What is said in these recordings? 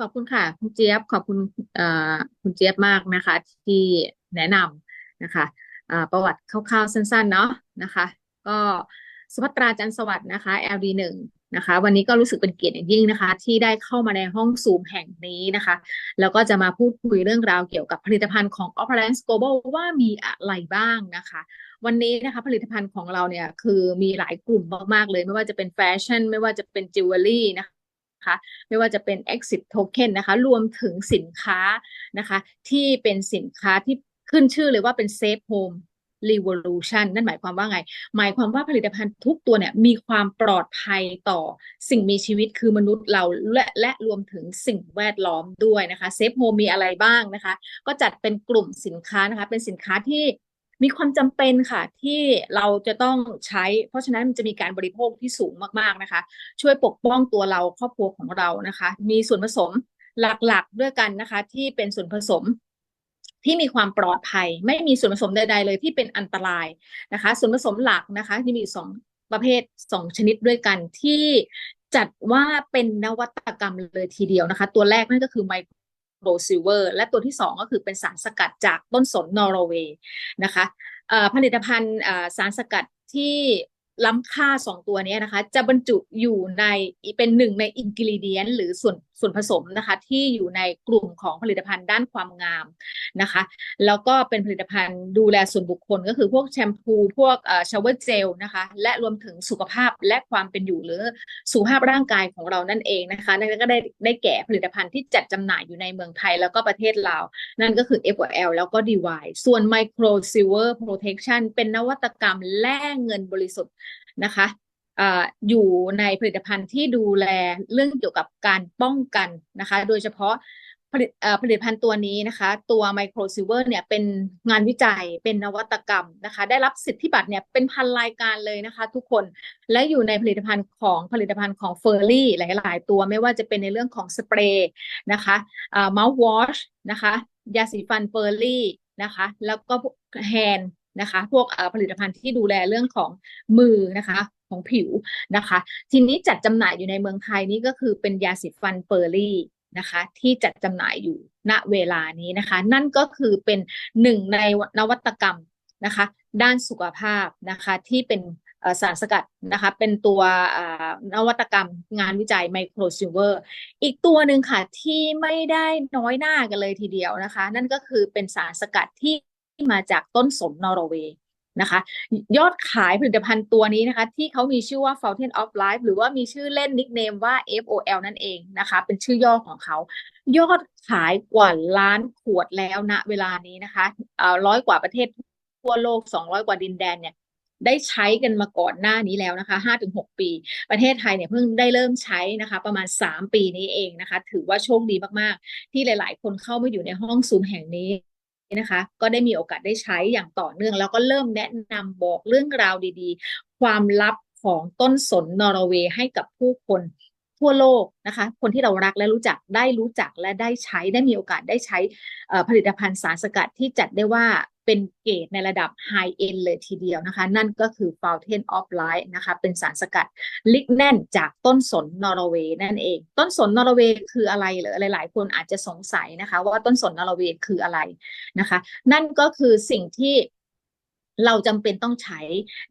ขอบคุณค่ะ คุณเจี๊ยบขอบคุณคุณเจี๊ยบมากนะคะ ที่แนะนำนะคะประวัติคร่าวๆสั้นๆเนาะนะคะ ก็สุภัตราจันสวัสดิ์นะคะ LD หนึ่งนะคะ วันนี้ก็รู้สึกเป็นเกียรติอย่างยิ่งนะคะ ที่ได้เข้ามาในห้องซูมแห่งนี้นะคะ แล้วก็จะมาพูดคุยเรื่องราวเกี่ยวกับผลิตภัณฑ์ของ Opulence Global ว่ามีอะไรบ้างนะคะ วันนี้นะคะผลิตภัณฑ์ของเราเนี่ยคือมีหลายกลุ่มมากๆเลย ไม่ว่าจะเป็นแฟชั่นไม่ว่าจะเป็นจิวเวลรี่นะคะ คะไม่ว่าจะเป็น exit token นะคะรวมถึงสินค้านะคะที่เป็นสินค้าที่ขึ้นชื่อเลยว่าเป็น safe home revolution นั่นหมายความว่าไง หมายความว่าผลิตภัณฑ์ทุกตัวเนี่ยมีความปลอดภัยต่อสิ่งมีชีวิตคือมนุษย์เราและและรวมถึงสิ่งแวดล้อมด้วยนะคะเซฟโฮมมีอะไรบ้างนะคะ ก็จัดเป็นกลุ่มสินค้านะคะ เป็นสินค้าที่ มีความจำเป็นค่ะที่เราจะต้องใช้ เพราะฉะนั้นมันจะมีการบริโภคที่สูงมากๆนะคะ ช่วยปกป้องตัวเราครอบครัวของเรานะคะ มีส่วนผสมหลักๆด้วยกันนะคะ ที่เป็นส่วนผสมที่มีความปลอดภัย ไม่มีส่วนผสมใด ๆ เลยที่เป็นอันตรายนะคะ ส่วนผสมหลักนะคะที่มีสองประเภทสองชนิดด้วยกันที่จัดว่าเป็นนวัตกรรมเลยทีเดียวนะคะ ตัวแรกนั่นก็คือไมโคร โรซิลเวอร์ และตัวที่สองก็คือเป็นสารสกัดจากต้นสนนอร์เวย์นะคะผลิตภัณฑ์สารสกัดที่ล้ำค่าสองตัวนี้นะคะ จะบรรจุอยู่ในเป็นหนึ่งในอินกิลิเดียนหรือส่วน ส่วนผสมนะคะที่อยู่ในกลุ่มของผลิตภัณฑ์ด้านความงามนะคะแล้วก็เป็นผลิตภัณฑ์ดูแลส่วนบุคคลก็คือพวกแชมพูพวกชาวเวอร์เจลนะคะและรวมถึงสุขภาพและความเป็นอยู่หรือสุขภาพร่างกายของเรานั่นเองนะคะนั่นก็ได้ได้แก่ผลิตภัณฑ์ที่จัดจำหน่ายอยู่ในเมืองไทยแล้วก็ประเทศลาวนั่นก็คือ FOL แล้วก็ DY ส่วน Micro Silver Protection เป็นนวัตกรรมแล่เงินบริสุทธิ์นะคะ อยู่ในผลิตภัณฑ์ที่ดูแลเรื่องเกี่ยวกับการป้องกันนะคะ โดยเฉพาะผลิตผลิตภัณฑ์ตัวนี้นะคะ ตัวไมโครซิเวอร์เนี่ยเป็นงานวิจัยเป็นนวัตกรรมนะคะ ได้รับสิทธิบัตรเนี่ยเป็นพันรายการเลยนะคะ ทุกคนและอยู่ในผลิตภัณฑ์ของผลิตภัณฑ์ของเฟอร์รี่หลาย ๆ ตัวไม่ว่าจะเป็นในเรื่องของสเปรย์นะคะเมาส์วอชนะคะยาสีฟันเฟอร์รี่นะคะ แล้วก็แฮนนะคะ พวกผลิตภัณฑ์ที่ดูแลเรื่องของมือนะคะ ของผิวนะคะ ทีนี้จัดจำหน่ายอยู่ในเมืองไทยนี่ก็คือเป็นยาสีฟันเฟอร์รี่นะคะที่จัดจำหน่ายอยู่ณเวลานี้นะคะ นั่นก็คือเป็นหนึ่งในนวัตกรรมนะคะ ด้านสุขภาพนะคะที่เป็นสารสกัดนะคะเป็นตัวนวัตกรรมงานวิจัยไมโครซิลเวอร์อีกตัวหนึ่งค่ะที่ไม่ได้น้อยหน้ากันเลยทีเดียวนะคะ นั่นก็คือเป็นสารสกัดที่มาจากต้นสนนอร์เวย์ นะคะ ยอดขายผลิตภัณฑ์ตัวนี้นะคะ ที่เขามีชื่อว่า Fountain of Life หรือว่ามีชื่อเล่นนิกเนมว่า FOL นั่นเองนะคะ เป็นชื่อย่อของเขา ยอดขายกว่าล้านขวดแล้วณเวลานี้นะคะร้อยกว่าประเทศทั่วโลก 200 กว่าดินแดนเนี่ยได้ใช้กันมาก่อนหน้านี้แล้วนะคะ 5-6 ปี ประเทศไทยเนี่ยเพิ่งได้เริ่มใช้นะคะ ประมาณ 3 ปีนี้เองนะคะ ถือว่าโชคดีมาก ๆ ที่หลาย ๆ คนเข้ามาอยู่ในห้องซูมแห่งนี้ นะคะ ก็ได้มีโอกาสได้ใช้อย่างต่อเนื่อง แล้วก็เริ่มแนะนำบอกเรื่องราวดีๆ ความลับของต้นสนนอร์เวย์ให้กับผู้คนทั่วโลกนะคะ คนที่เรารักและรู้จักได้รู้จักและได้ใช้ได้มีโอกาสได้ใช้ผลิตภัณฑ์สารสกัดที่จัดได้ว่า เป็นเกรดในระดับ High End เลยทีเดียวนะคะ นั่นก็คือ Fountain of Life นะคะ เป็นสารสกัดลิกแน่นจากต้นสนนอร์เวย์นั่นเอง ต้นสนนอร์เวย์คืออะไรหรือหลาย ๆ คนอาจจะสงสัยนะคะ ว่าต้นสนนอร์เวย์คืออะไรนะคะ นั่นก็คือสิ่งที่เราจำเป็นต้องใช้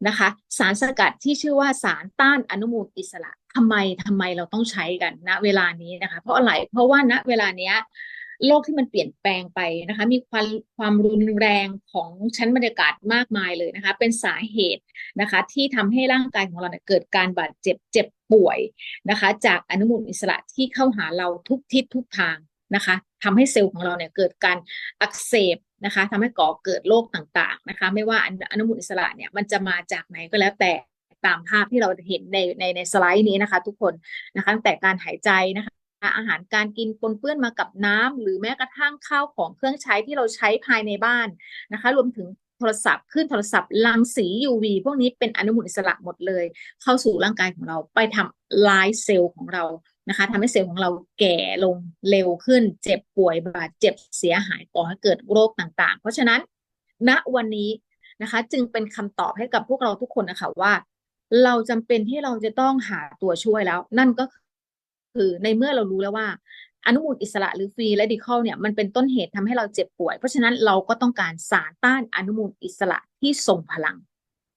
นะคะ สารสกัดที่ชื่อว่าสารต้านอนุมูลอิสระทำไมทำไมเราต้องใช้กันณเวลานี้นะคะ เพราะอะไรเพราะว่าณเวลาเนี้ย โลกที่มันเปลี่ยนแปลงไปนะคะ มีความความรุนแรงของชั้นบรรยากาศมากมายเลยนะคะ เป็นสาเหตุนะคะ ที่ทำให้ร่างกายของเราเนี่ยเกิดการบาดเจ็บเจ็บป่วยนะคะ จากอนุมูลอิสระที่เข้าหาเราทุกทิศทุกทางนะคะทำให้เซลล์ของเราเนี่ยเกิดการอักเสบนะคะทำให้ก่อเกิดโรคต่างๆนะคะ ไม่ว่าอนุมูลอิสระเนี่ยมันจะมาจากไหนก็แล้วแต่ตามภาพที่เราเห็นในในในสไลด์นี้นะคะ ทุกคนนะคะตั้งแต่การหายใจนะคะ อาหารการกินปนเปื้อนมากับน้ำหรือแม้กระทั่งข้าวของเครื่องใช้ที่เราใช้ภายในบ้านนะคะ รวมถึงโทรศัพท์ขึ้นโทรศัพท์รังสี UV พวกนี้เป็นอนุมูลอิสระหมดเลย เข้าสู่ร่างกายของเราไปทำลายเซลล์ของเรานะคะทำให้เซลล์ของเราแก่ลงเร็วขึ้น เจ็บป่วยบาดเจ็บเสียหายก่อให้เกิดโรคต่างๆ เพราะฉะนั้นณวันนี้นะคะ จึงเป็นคำตอบให้กับพวกเราทุกคนนะคะว่า เราจำเป็นที่เราจะต้องหาตัวช่วยแล้ว นั่นก็ คือในเมื่อเรารู้แล้วว่า อนุมูลอิสระหรือฟรีและดิคอลเนี่ยมันเป็นต้นเหตุทำให้เราเจ็บป่วย เพราะฉะนั้นเราก็ต้องการสารต้านอนุมูลอิสระที่ทรงพลัง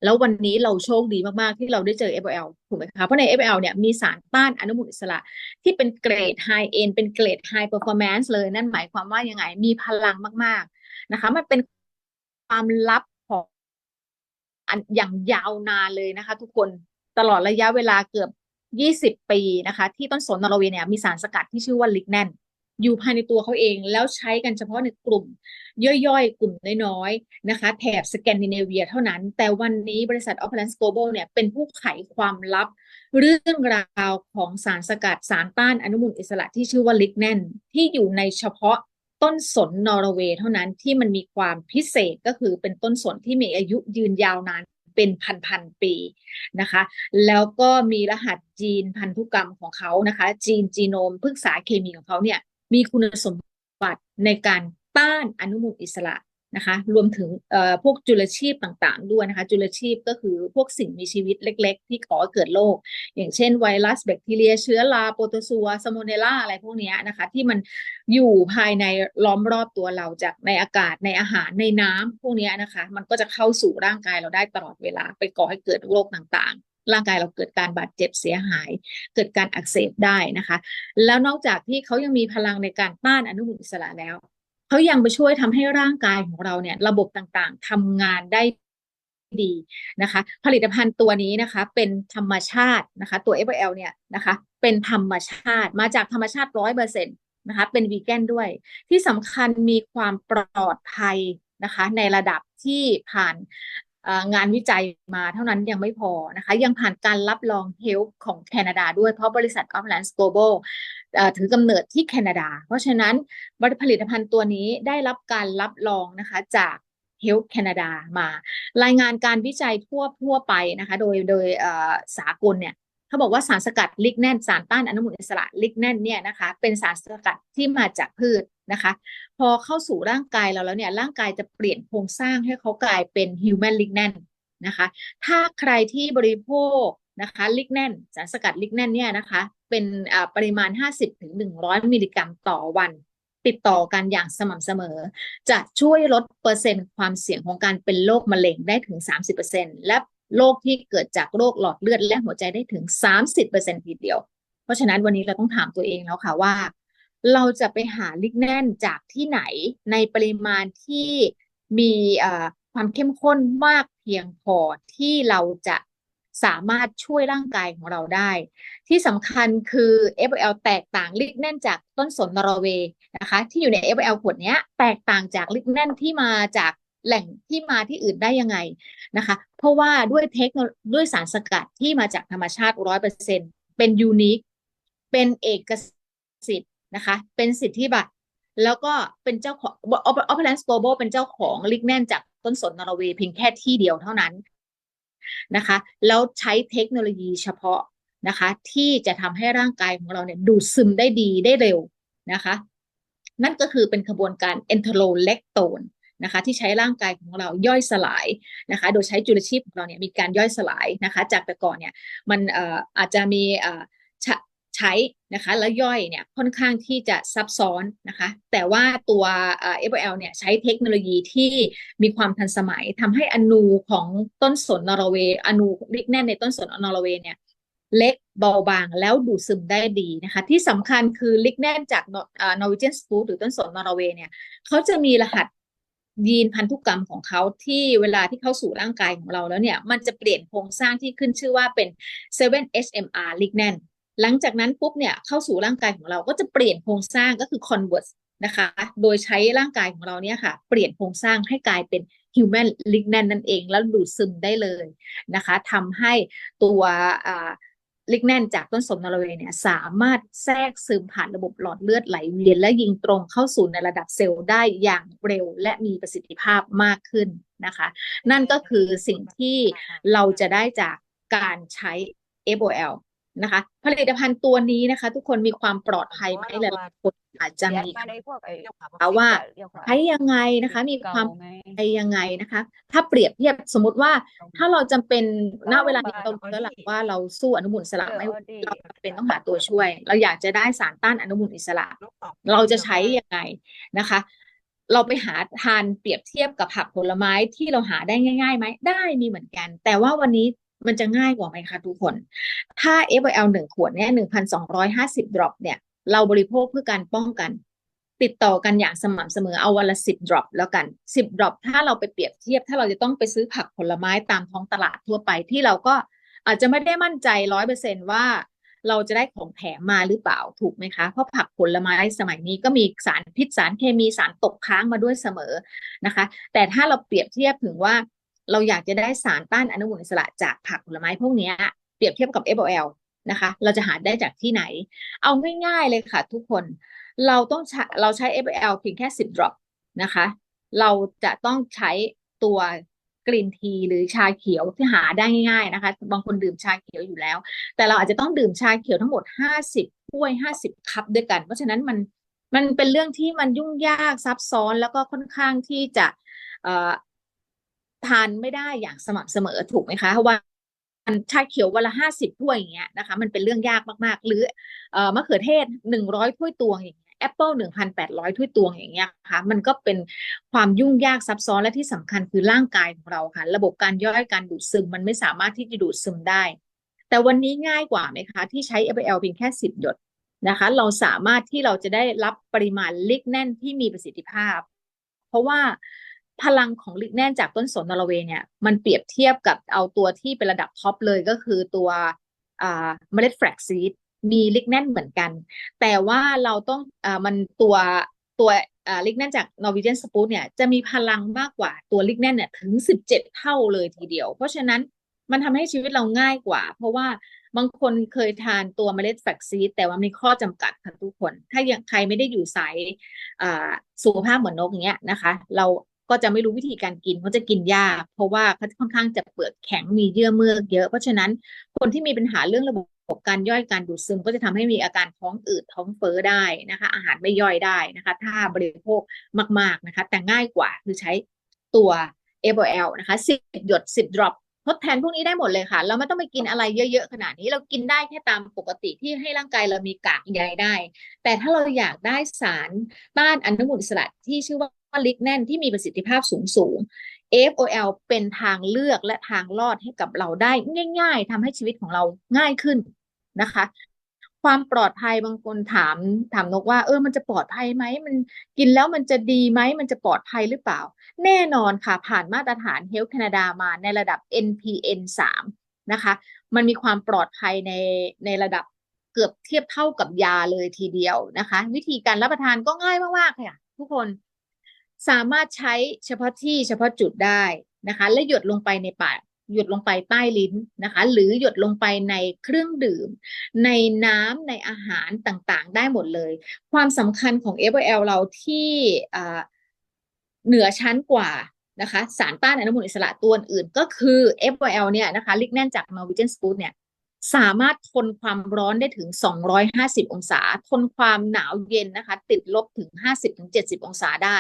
แล้ววันนี้เราโชคดีมาก ๆ ที่เราได้เจอ FL ถูกไหมคะเพราะใน FL เนี่ยมีสารต้านอนุมูลอิสระที่เป็นเกรด High End เป็นเกรด High Performance เลยนั่นหมายความว่ายังไงมีพลังมากๆนะคะ มันเป็นความลับของอย่างยาวนานเลยนะคะ ทุกคนตลอดระยะเวลาเกือบ 20 ปีนะคะ ที่ต้นสนนอร์เวย์เนี่ยมีสารสกัดที่ชื่อว่าลิกแนนอยู่ภายในตัวเขาเองแล้วใช้กันเฉพาะในกลุ่ม ย่อยๆ กลุ่มน้อยๆนะคะ แถบสแกนดิเนเวียเท่านั้น แต่วันนี้บริษัท o p อ l a n c e Global เนี่ยเป็นผู้ไขความลับ เรื่องราวของสารสกัดสารต้านอนุมูลอิสระที่ชื่อว่าลิกแนนที่อยู่ในเฉพาะต้นสนนอร์เวย์เท่านั้นที่มันมีความพิเศษก็คือเป็นต้นสนที่มีอายุยืนยาวนาน เป็นพันๆปีนะคะ แล้วก็มีรหัสจีนพันธุกรรมของเขานะคะ จีนจีโนมพฤกษาเคมีของเขาเนี่ยมีคุณสมบัติในการต้านอนุมูลอิสระ นะคะ รวมถึงพวกจุลชีพต่างๆ ด้วยนะคะ จุลชีพก็คือพวกสิ่งมีชีวิตเล็ก ๆ ที่ก่อเกิดโรคอย่างเช่นไวรัสแบคทีเรีย เชื้อราโปรโตซัวสโมเนล่าอะไรพวกนี้นะคะ ที่มันอยู่ภายในล้อมรอบตัวเราจากในอากาศในอาหารในน้ำพวกนี้นะคะ มันก็จะเข้าสู่ร่างกายเราได้ตลอดเวลา ไปก่อให้เกิดโรคต่างๆร่างกายเราเกิดการบาดเจ็บเสียหาย เกิดการอักเสบได้นะคะ แล้วนอกจากที่เขายังมีพลังในการต้านอนุมูลอิสระแล้ว เขายังไปช่วยทำให้ร่างกายของเราเนี่ยระบบต่างๆทำงานได้ดีนะคะ ผลิตภัณฑ์ตัวนี้นะคะ เป็นธรรมชาตินะคะ ตัว FL เนี่ยนะคะ เป็นธรรมชาติมาจากธรรมชาติร้อยเปอร์เซ็นต์นะคะ เป็นวีแกนด้วย ที่สำคัญมีความปลอดภัยนะคะ ในระดับที่ผ่านงานวิจัยมาเท่านั้นยังไม่พอนะคะ ยังผ่านการรับรองเฮลท์ของแคนาดาด้วยเพราะบริษัท o f l a n d Global ถือกำเนิดที่แคนาดา เพราะฉะนั้นผลิตภัณฑ์ตัวนี้ได้รับการรับรองนะคะจาก Health Canada มา รายงานการวิจัยทั่วทั่วไปนะคะ โดยโดยสากลเนี่ยเขาบอกว่าสารสกัดลิกแนนสารต้านอนุมูลอิสระลิกแนนเนี่ยนะคะเป็นสารสกัดที่มาจากพืชนะคะ พอเข้าสู่ร่างกายเราแล้วเนี่ยร่างกายจะเปลี่ยนโครงสร้างให้เขากลายเป็นฮิวแมนลิกแนนนะคะ ถ้าใครที่บริโภค นะคะลิกแนนสารสกัดลิกแนนเนี่ยนะคะ เป็นปริมาณ 50-100 มิลลิกรัมต่อวัน ติดต่อกันอย่างสม่ำเสมอ จะช่วยลดเปอร์เซ็นต์ความเสี่ยงของการเป็นโรคมะเร็งได้ถึง 30%และโรคที่เกิดจากโรคหลอดเลือดและหัวใจได้ถึง 30%ทีเดียว เพราะฉะนั้นวันนี้เราต้องถามตัวเองแล้วค่ะว่า เราจะไปหาลิกแนนจากที่ไหนในปริมาณที่มีความเข้มข้นมากเพียงพอที่เราจะ สามารถช่วยร่างกายของเราได้ ที่สำคัญคือ FL แตกต่างลิกแน่นจากต้นสนนอร์เวย์นะคะที่อยู่ใน FL ขวดนี้แตกต่างจากลิกแน่นที่มาจากแหล่งที่มาที่อื่นได้ยังไงนะคะ เพราะว่าด้วยเทคโนด้วยสารสกัดที่มาจากธรรมชาติร้อยเปอร์เซ็นเป็นยูนิคเป็นเอกสิทธิ์นะคะ เป็นสิทธิบัตรแล้วก็เป็นเจ้าของออปเปอร์แลนด์สโกลบอลเป็นเจ้าของลิกแนนจากต้นสนนอร์เวย์เพียงแค่ที่เดียวเท่านั้น นะคะ แล้วใช้เทคโนโลยีเฉพาะนะคะ ที่จะทำให้ร่างกายของเราเนี่ยดูดซึมได้ดีได้เร็วนะคะ นั่นก็คือเป็นขบวนการเอนโทรเลกโตนนะคะที่ใช้ร่างกายของเราย่อยสลายนะคะ โดยใช้จุลชีพของเราเนี่ยมีการย่อยสลายนะคะ จากแต่ก่อนเนี่ยมันอาจจะมี ใช้นะคะแล้วย่อยเนี่ยค่อนข้างที่จะซับซ้อนนะคะแต่ว่าตัว FL เนี่ยใช้เทคโนโลยีที่มีความทันสมัยทำให้อนูของต้นสนนอร์เวย์อนูลิกแน่นในต้นสนนอร์เวย์เนี่ยเล็กเบาบางแล้วดูดซึมได้ดีนะคะ ที่สำคัญคือลิกแนนจากนอร์เวเจียนสปูหรือต้นสนนอร์เวย์เนี่ยเขาจะมีรหัสยีนพันธุกรรมของเขาที่เวลาที่เข้าสู่ร่างกายของเราแล้วเนี่ย มันจะเปลี่ยนโครงสร้างที่ขึ้นชื่อว่าเป็น 7HMR ลิกแนน หลังจากนั้นปุ๊บเนี่ยเข้าสู่ร่างกายของเราก็จะเปลี่ยนโครงสร้างก็คือ convert นะคะ โดยใช้ร่างกายของเราเนี่ยค่ะ เปลี่ยนโครงสร้างให้กลายเป็น human lignan นั่นเอง แล้วดูดซึมได้เลยนะคะทำให้ตัวลิกแนนจากต้นสมนอร์เวย์เนี่ยสามารถแทรกซึมผ่านระบบหลอดเลือดไหลเวียน และยิงตรงเข้าสู่ในระดับเซลล์ได้อย่างเร็วและมีประสิทธิภาพมากขึ้นนะคะ นั่นก็คือสิ่งที่เราจะได้จากการใช้ FOL นะคะ ผลิตภัณฑ์ตัวนี้นะคะ ทุกคนมีความปลอดภัยไหมหลายๆคนอาจจะมีมาในพวกไอ้เอาว่าเรียกว่าใช้ยังไงนะคะ มีความเก่ไงใช้ยังไงนะคะ ถ้าเปรียบเทียบสมมุติว่า ถ้าเราจำเป็นณเวลานี้เรารู้แล้วล่ะว่าเราสู้อนุมูลอิสระไม่ไหวเราจำเป็นต้องหาตัวช่วย เราอยากจะได้สารต้านอนุมูลอิสระ เราจะใช้ยังไงนะคะเราไปหาทานเปรียบเทียบกับผักผลไม้ที่เราหาได้ง่ายๆไหมได้มีเหมือนกัน แต่ว่าวันนี้ มันจะง่ายกว่าไหมคะทุกคน ถ้า FOL หนึ่งขวดเนี่ยหนึ่งพันสองร้อยห้าสิบดรอปเนี่ย เราบริโภคเพื่อการป้องกัน ติดต่อกันอย่างสม่ำเสมอเอาวันละสิบดรอปแล้วกันสิบดรอปถ้าเราไปเปรียบเทียบ ถ้าเราจะต้องไปซื้อผักผลไม้ตามท้องตลาดทั่วไปที่เราก็อาจจะไม่ได้มั่นใจร้อยเปอร์เซนว่าเราจะได้ของแถมมาหรือเปล่าถูกไหมคะ เพราะผักผลไม้สมัยนี้ก็มีสารพิษสารเคมีสารตกค้างมาด้วยเสมอนะคะ แต่ถ้าเราเปรียบเทียบถึงว่า เราอยากจะได้สารต้านอนุมูลอิสระจากผักผลไม้พวกนี้เปรียบเทียบกับ FOL นะคะ เราจะหาได้จากที่ไหน เอาง่ายๆเลยค่ะทุกคนเราต้องใช้เราใช้ FOL เพียงแค่ 10 drop นะคะ เราจะต้องใช้ตัวกรีนทีหรือชาเขียวที่หาได้ง่ายๆนะคะ บางคนดื่มชาเขียวอยู่แล้ว แต่เราอาจจะต้องดื่มชาเขียวทั้งหมด 50ถ้วย 50 คัพด้วยกัน เพราะฉะนั้นมันมันเป็นเรื่องที่มันยุ่งยากซับซ้อนแล้วก็ค่อนข้างที่จะ ทานไม่ได้อย่างสม่ำเสมอถูกไหมคะวันชาเขียววันละห้าสิบถ้วยอย่างเงี้ยนะคะ มันเป็นเรื่องยากมากๆ หรือเอ่อมะเขือเทศหนึ่งร้อยถ้วยตวงอย่างเงี้ยแอปเปิลหนึ่งพันแปดร้อยถ้วยตวงอย่างเงี้ยค่ะมันก็เป็นความยุ่งยากซับซ้อนและที่สำคัญคือร่างกายของเราค่ะ ระบบการย่อยการดูดซึมมันไม่สามารถที่จะดูดซึมได้ แต่วันนี้ง่ายกว่าไหมคะ ที่ใช้ FL เพียงแค่สิบหยดนะคะ เราสามารถที่เราจะได้รับปริมาณลิกแน่นที่มีประสิทธิภาพ เพราะว่า พลังของลิกแนนจากต้นสนนอร์เวย์เนี่ยมันเปรียบเทียบกับเอาตัวที่เป็นระดับท็อปเลยก็คือตัวเมล็ดแฟลกซีดมีลิกแนนเหมือนกัน แต่ว่าเราต้องอมันตัวตัวลิกแนนจากนอร์วีเจนสปูตเนี่ยจะมีพลังมากกว่าตัวลิกแนนเนี่ยถึง 17 เท่าเลยทีเดียว เพราะฉะนั้นมันทำให้ชีวิตเราง่ายกว่า เพราะว่าบางคนเคยทานตัวเมล็ดแฟลกซีดแต่ว่ามีข้อจำกัดค่ะทุกคน ถ้ายังใครไม่ได้อยู่สายสุขภาพเหมือนนกอย่างเงี้ยนะคะ เรา ก็จะไม่รู้วิธีการกินเขาจะกินยาก เพราะว่าเขาค่อนข้างจะเปลือกแข็งมีเยื่อเมือกเยอะ เพราะฉะนั้นคนที่มีปัญหาเรื่องระบบการย่อยการดูดซึมก็จะทำให้มีอาการท้องอืดท้องเฟ้อได้นะคะ อาหารไม่ย่อยได้นะคะ ถ้าบริโภคมาก ๆนะคะ แต่ง่ายกว่าคือใช้ตัว FOL นะคะ10หยด10 drop ทดแทนพวกนี้ได้หมดเลยค่ะ เราไม่ต้องไปกินอะไรเยอะๆขนาดนี้เรากินได้แค่ตามปกติที่ให้ร่างกายเรามีกากใยได้ แต่ถ้าเราอยากได้สารต้านอนุมูลอิสระที่ชื่อว่า ลิกแนนที่มีประสิทธิภาพสูงสูง FOL เป็นทางเลือกและทางรอดให้กับเราได้ง่าย ๆทำให้ชีวิตของเราง่ายขึ้นนะคะ ความปลอดภัยบางคนถามถามนกว่า เออมันจะปลอดภัยไหมมันกินแล้วมันจะดีไหมมันจะปลอดภัยหรือเปล่า แน่นอนค่ะผ่านมาตรฐาน Health Canada มาในระดับ NPN 3 นะคะ มันมีความปลอดภัยในในระดับเกือบเทียบเท่ากับยาเลยทีเดียวนะคะ วิธีการรับประทานก็ง่ายมากๆค่ะทุกคน สามารถใช้เฉพาะที่เฉพาะจุดได้นะคะ และหยดลงไปในปากหยดลงไปใต้ลิ้นนะคะ หรือหยดลงไปในเครื่องดื่ม ในน้ำในอาหารต่างๆ ได้หมดเลย ความสำคัญของ FOL เราที่เหนือชั้นกว่านะคะ สารต้านอนุมูลอิสระตัวอื่นก็คือ FOL เนี่ยนะคะลิกแนนจาก Norwegian Spoon เนี่ย สามารถทนความร้อนได้ถึง 250 องศา ทนความหนาวเย็นนะคะ ติดลบถึง 50-70 องศาได้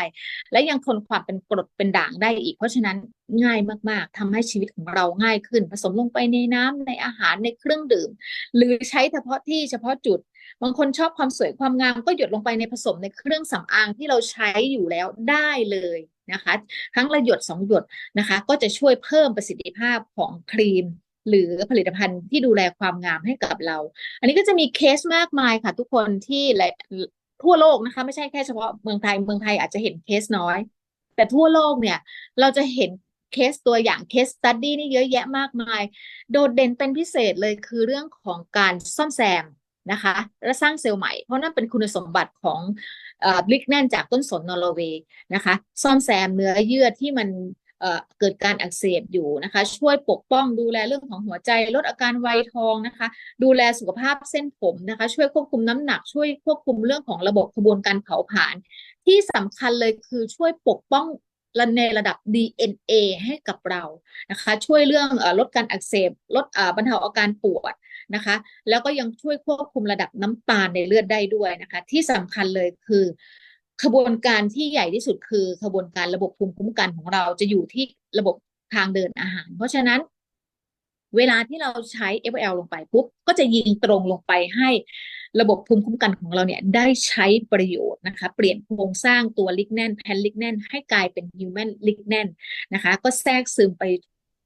และยังทนความเป็นกรดเป็นด่างได้อีก เพราะฉะนั้นง่ายมาก ๆทำให้ชีวิตของเราง่ายขึ้น ผสมลงไปในน้ำในอาหารในเครื่องดื่ม หรือใช้เฉพาะที่เฉพาะจุด บางคนชอบความสวยความงามก็หยดลงไปในผสมในเครื่องสำอางที่เราใช้อยู่แล้วได้เลยนะคะ ครั้งละหยดสองหยดนะคะ ก็จะช่วยเพิ่มประสิทธิภาพของครีม หรือผลิตภัณฑ์ที่ดูแลความงามให้กับเรา อันนี้ก็จะมีเคสมากมายค่ะ ทุกคนที่ทั่วโลกนะคะ ไม่ใช่แค่เฉพาะเมืองไทยเมืองไทยอาจจะเห็นเคสน้อย แต่ทั่วโลกเนี่ย เราจะเห็นเคสตัวอย่างเคสตัดดี้นี่เยอะแยะมากมาย โดดเด่นเป็นพิเศษเลยคือเรื่องของการซ่อมแซมนะคะ และสร้างเซลล์ใหม่ เพราะนั่นเป็นคุณสมบัติของบลิกแนนจากต้นสนนอร์เวย์นะคะ ซ่อมแซมเนื้อเยื่อที่มัน เกิดการอักเสบอยู่นะคะ ช่วยปกป้องดูแลเรื่องของหัวใจ ลดอาการไวทองนะคะ ดูแลสุขภาพเส้นผมนะคะ ช่วยควบคุมน้ำหนัก ช่วยควบคุมเรื่องของระบบกระบวนการเผาผลาญที่สำคัญเลยคือช่วยปกป้องในระดับ DNA ให้กับเรานะคะ ช่วยเรื่องลดการอักเสบ ลดบรรเทาอาการปวดนะคะ แล้วก็ยังช่วยควบคุมระดับน้ำตาลในเลือดได้ด้วยนะคะ ที่สำคัญเลยคือ ขบวนการที่ใหญ่ที่สุดคือขบวนการระบบภูมิคุ้มกันของเราจะอยู่ที่ระบบทางเดินอาหาร เพราะฉะนั้น เวลาที่เราใช้ FL ลงไปปุ๊บก็จะยิงตรงลงไปให้ระบบภูมิคุ้มกันของเราเนี่ยได้ใช้ประโยชน์นะคะ เปลี่ยนโครงสร้างตัวลิกแนนแพนลิกแนนให้กลายเป็นฮิวแมนลิกแนนนะคะ ก็แทรกซึมไป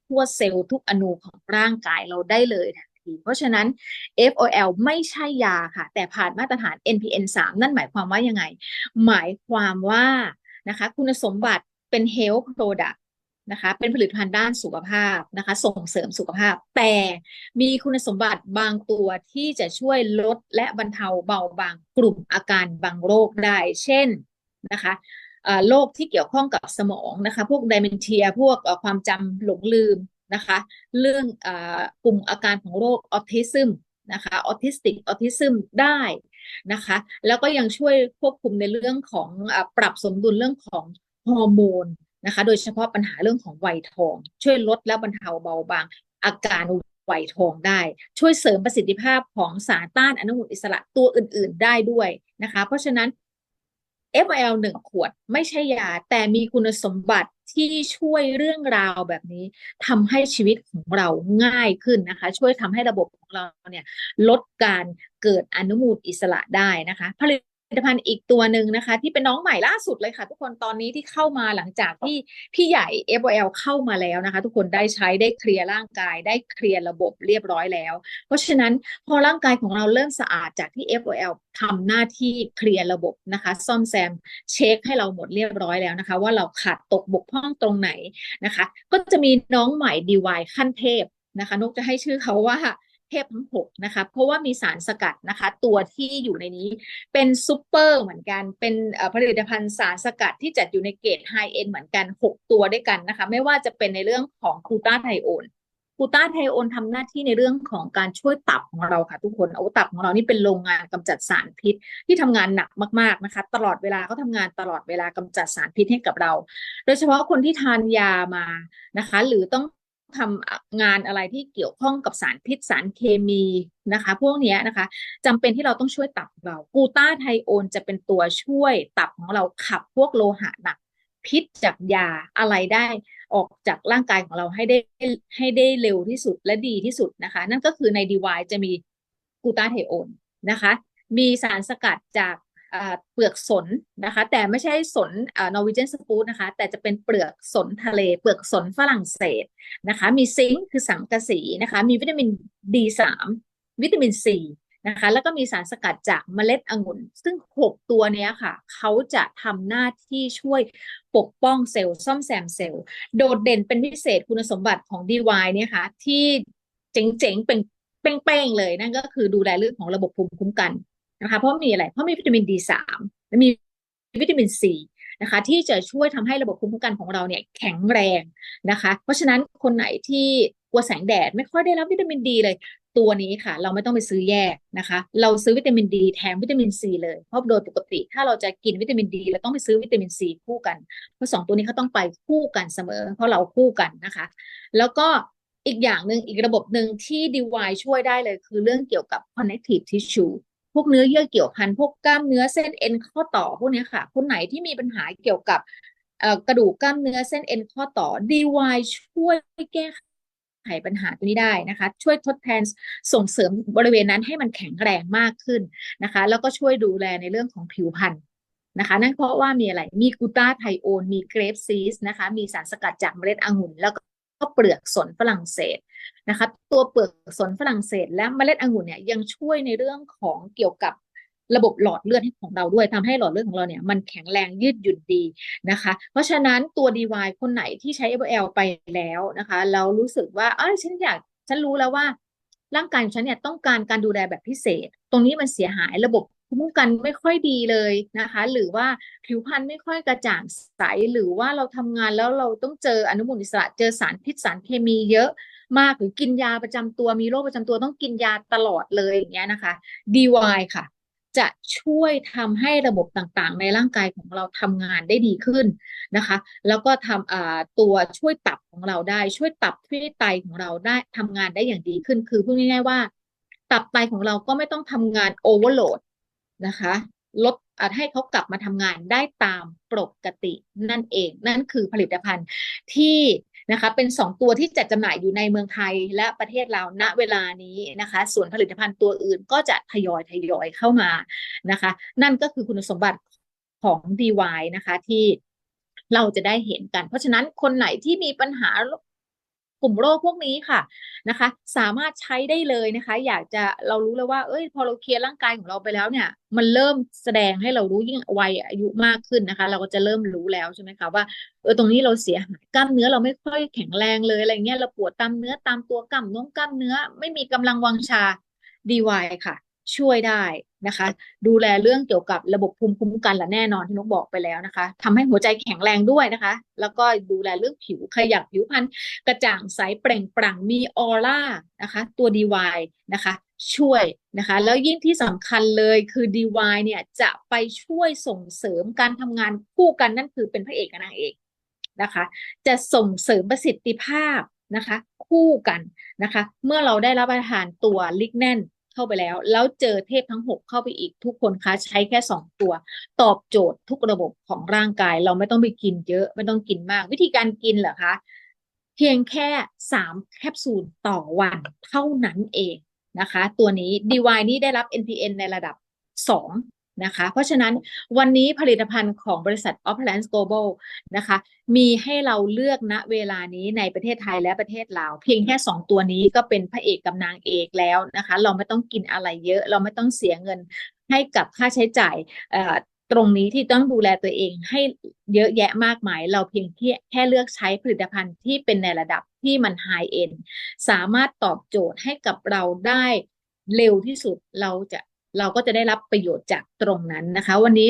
ทั่วเซลล์ทุกอนูของร่างกายเราได้เลยทัน เพราะฉะนั้น FOL ไม่ใช่ยาค่ะ แต่ผ่านมาตรฐาน NPN 3 นั่นหมายความว่ายังไง หมายความว่านะคะคุณสมบัติเป็น health product นะคะเป็นผลิตภัณฑ์ด้านสุขภาพนะคะ ส่งเสริมสุขภาพ แต่มีคุณสมบัติบางตัวที่จะช่วยลดและบรรเทาเบาบางกลุ่มอาการบางโรคได้ เช่นนะคะโรคที่เกี่ยวข้องกับสมองนะคะ พวกไดเมนเทีย พวกความจำหลงลืม นะคะ เรื่องอกลุ่มอาการของโรคออทิซึมนะคะออทิสติกออทิซึมได้นะคะ แล้วก็ยังช่วยควบคุมในเรื่องของอปรับสมดุลเรื่องของฮอร์โมนนะคะ โดยเฉพาะปัญหาเรื่องของวัยทอง ช่วยลดและบรรเทาเบาบาง อาการวัยทองได้ ช่วยเสริมประสิทธิภาพของสารต้านอนุมูลอิสระตัวอื่น ๆ ได้ด้วยนะคะ เพราะฉะนั้น FL หนึ่งขวดไม่ใช่ยา แต่มีคุณสมบัติที่ช่วยเรื่องราวแบบนี้ทำให้ชีวิตของเราง่ายขึ้นนะคะ ช่วยทำให้ระบบของเราเนี่ยลดการเกิดอนุมูลอิสระได้นะคะผลิ ผลิตภัณฑ์อีกตัวหนึ่งนะคะ ที่เป็นน้องใหม่ล่าสุดเลยค่ะ ทุกคนตอนนี้ที่เข้ามาหลังจากที่พี่ใหญ่ FOL เข้ามาแล้วนะคะ ทุกคนได้ใช้ได้เคลียร์ร่างกาย ได้เคลียร์ระบบเรียบร้อยแล้ว เพราะฉะนั้นพอร่างกายของเราเริ่มสะอาดจากที่ FOL ทำหน้าที่เคลียร์ระบบนะคะ ซ่อมแซมเช็คให้เราหมดเรียบร้อยแล้วนะคะ ว่าเราขาดตกบกพร่องตรงไหนนะคะ ก็จะมีน้องใหม่ DY ขั้นเทพนะคะนกจะให้ชื่อเขาว่า เทพทั้งหกนะคะเพราะว่ามีสารสกัดนะคะ ตัวที่อยู่ในนี้เป็นซูเปอร์เหมือนกัน เป็นผลิตภัณฑ์สารสกัดที่จัดอยู่ในเกรดไฮเอ็นเหมือนกัน 6 ตัวด้วยกันนะคะ ไม่ว่าจะเป็นในเรื่องของกูต้าไทโอนกูต้าไทโอนทำหน้าที่ในเรื่องของการช่วยตับของเราค่ะ ทุกคนเอาตับของเรานี่เป็นโรงงานกำจัดสารพิษ ที่ทำงานหนักมากๆนะคะ ตลอดเวลาเขาทางานตลอดเวลากำจัดสารพิษให้กับเรา โดยเฉพาะคนที่ทานยามานะคะ หรือต้อง ทำงานอะไรที่เกี่ยวข้องกับสารพิษสารเคมีนะคะ พวกนี้นะคะจำเป็นที่เราต้องช่วยตับเรากูต้าไทโอนจะเป็นตัวช่วยตับของเราขับพวกโลหะหนักพิษจากยาอะไรได้ออกจากร่างกายของเราให้ได้ให้ได้เร็วที่สุดและดีที่สุดนะคะ นั่นก็คือในดีวายจะมีกูต้าไทโอนนะคะ มีสารสกัดจาก เปลือกสนนะคะ แต่ไม่ใช่สนนอร์วีเจนสปูตนะคะ แต่จะเป็นเปลือกสนทะเล เปลือกสนฝรั่งเศสนะคะ มีซิงค์คือสังกะสีนะคะ มีวิตามิน D3 วิตามิน C นะคะ แล้วก็มีสารสกัดจากเมล็ดองุ่น ซึ่ง 6 ตัวนี้ค่ะ เขาจะทำหน้าที่ช่วยปกป้องเซลล์ซ่อมแซมเซลล์ โดดเด่นเป็นพิเศษคุณสมบัติของ DY เนี่ยค่ะที่เจ๋งๆเป็นเป้งๆเลยนั่นก็คือดูแลเรื่องของระบบภูมิคุ้มกัน นะคะเพราะมีอะไร เพราะมีวิตามิน D3 และมีวิตามิน C นะคะที่จะช่วยทำให้ระบบภูมิคุ้มกันของเราเนี่ยแข็งแรงนะคะ เพราะฉะนั้นคนไหนที่กลัวแสงแดดไม่ค่อยได้รับวิตามินดีเลย ตัวนี้ค่ะ เราไม่ต้องไปซื้อแยกนะคะ เราซื้อวิตามินดีแถมวิตามินซีเลยเพราะโดยปกติ ถ้าเราจะกินวิตามินดีเราต้องไปซื้อวิตามินซีคู่กันเพราะสองตัวนี้เขาต้องไปคู่กันเสมอ เพราะเราคู่กันนะคะ แล้วก็อีกอย่างหนึ่งอีกระบบหนึ่งที่ DY ช่วยได้เลยคือเรื่องเกี่ยวกับ connective tissue พวกเนื้อเยื่อเกี่ยวพันพวกกล้ามเนื้อเส้นเอ็นข้อต่อพวกนี้ค่ะ คนไหนที่มีปัญหาเกี่ยวกับกระดูกกล้ามเนื้อเส้นเอ็นข้อต่อ DY ช่วยแก้ไขปัญหาตัวนี้ได้นะคะ ช่วยทดแทนส่งเสริมบริเวณนั้นให้มันแข็งแรงมากขึ้นนะคะ แล้วก็ช่วยดูแลในเรื่องของผิวพรรณนะคะ นั่นเพราะว่ามีอะไร มีกูต้าไทโอน มีเกรฟซีสนะคะ มีสารสกัดจากเมล็ดองุ่น แล้วก็ เปลือกสนฝรั่งเศสนะคะตัวเปลือกสนฝรั่งเศส และเมล็ดองุ่นเนี่ยยังช่วยในเรื่องของเกี่ยวกับระบบหลอดเลือดของเราด้วยทำให้หลอดเลือดของเราเนี่ยมันแข็งแรงยืดหยุ่นดีนะคะ เพราะฉะนั้นตัว DY คนไหนที่ใช้ FL ไปแล้วนะคะ เรารู้สึกว่าเออฉันอยากฉันรู้แล้วว่า ร่างกายของฉันเนี่ยต้องการการดูแลแบบพิเศษ ตรงนี้มันเสียหายระบบ ภูมิคุ้มกันไม่ค่อยดีเลยนะคะ หรือว่าผิวพรรณไม่ค่อยกระจ่างใส หรือว่าเราทำงานแล้วเราต้องเจออนุมูลอิสระเจอสารพิษสารเคมีเยอะมากหรือกินยาประจำตัวมีโรคประจำตัวต้องกินยาตลอดเลยอย่างเงี้ยนะคะ DY ค่ะ จะช่วยทำให้ระบบต่างๆ ในร่างกายของเราทำงานได้ดีขึ้นนะคะ แล้วก็ทำตัวช่วยตับของเราได้ ช่วยตับช่วยไตของเราได้ทำงานได้อย่างดีขึ้น คือพูดง่ายๆว่า ตับไตของเราก็ไม่ต้องทำงานโอเวอร์โหลด นะคะ ลดให้เขากลับมาทำงานได้ตามปกตินั่นเอง นั่นคือผลิตภัณฑ์ที่นะคะเป็นสองตัวที่จัดจำหน่ายอยู่ในเมืองไทยและประเทศเราณเวลานี้นะคะ ส่วนผลิตภัณฑ์ตัวอื่นก็จะทยอยทยอยเข้ามานะคะ นั่นก็คือคุณสมบัติของ DY นะคะที่เราจะได้เห็นกัน เพราะฉะนั้นคนไหนที่มีปัญหา กลุ่มโรคพวกนี้ค่ะนะคะ สามารถใช้ได้เลยนะคะ อยากจะเรารู้แล้วว่า เอ้ย พอเราเคลียร์ร่างกายของเราไปแล้วเนี่ย มันเริ่มแสดงให้เรารู้ยิ่งวัยอายุมากขึ้นนะคะ เราก็จะเริ่มรู้แล้วใช่ไหมคะว่าเออตรงนี้เราเสียหายกล้ามเนื้อเราไม่ค่อยแข็งแรงเลยอะไรเงี้ยเราปวดตามเนื้อตามตัวกล้ามน้องกล้ามเนื้อ ไม่มีกำลังวังชา DY ค่ะ ช่วยได้ นะคะ ดูแลเรื่องเกี่ยวกับระบบภูมิคุ้มกันและแน่นอนที่นกบอกไปแล้วนะคะทำให้หัวใจแข็งแรงด้วยนะคะ แล้วก็ดูแลเรื่องผิวขยับผิวพรรณกระจ่างใสเปล่งปลั่งมีออร่านะคะ ตัว DY นะคะช่วยนะคะ แล้วยิ่งที่สำคัญเลยคือ DY เนี่ยจะไปช่วยส่งเสริมการทำงานคู่กันนั่นคือเป็นพระเอกกับนางเอกนะคะ จะส่งเสริมประสิทธิภาพนะคะ คู่กันนะคะ เมื่อเราได้รับประทานตัวลิกแนน เข้าไปแล้ว แล้วเจอเทพทั้ง 6 เข้าไปอีกทุกคนคะใช้แค่ 2 ตัว ตอบโจทย์ทุกระบบของร่างกาย เราไม่ต้องไปกินเยอะไม่ต้องกินมาก วิธีการกินเหรอคะเพียงแค่ 3 แคปซูลต่อวันเท่านั้นเองนะคะ ตัวนี้ DY นี้ได้รับ NPN ในระดับ 2 นะคะ เพราะฉะนั้นวันนี้ผลิตภัณฑ์ของบริษัท o p l a n c e Global นะคะ มีให้เราเลือกณเวลานี้ในประเทศไทยและประเทศลาว เพียงแค่ 2 ตัวนี้ก็เป็นพระเอกกับนางเอกแล้วนะคะ เราไม่ต้องกินอะไรเยอะ เราไม่ต้องเสียเงินให้กับค่าใช้จ่ายตรงนี้ที่ต้องดูแลตัวเองให้เยอะแยะมากมาย เราเพียงแค่แค่เลือกใช้ผลิตภัณฑ์ที่เป็นในระดับที่มันไฮเอ็นสามารถตอบโจทย์ให้กับเราได้เร็วที่สุดเราจะ เราก็จะได้รับประโยชน์จากตรงนั้นนะคะ วันนี้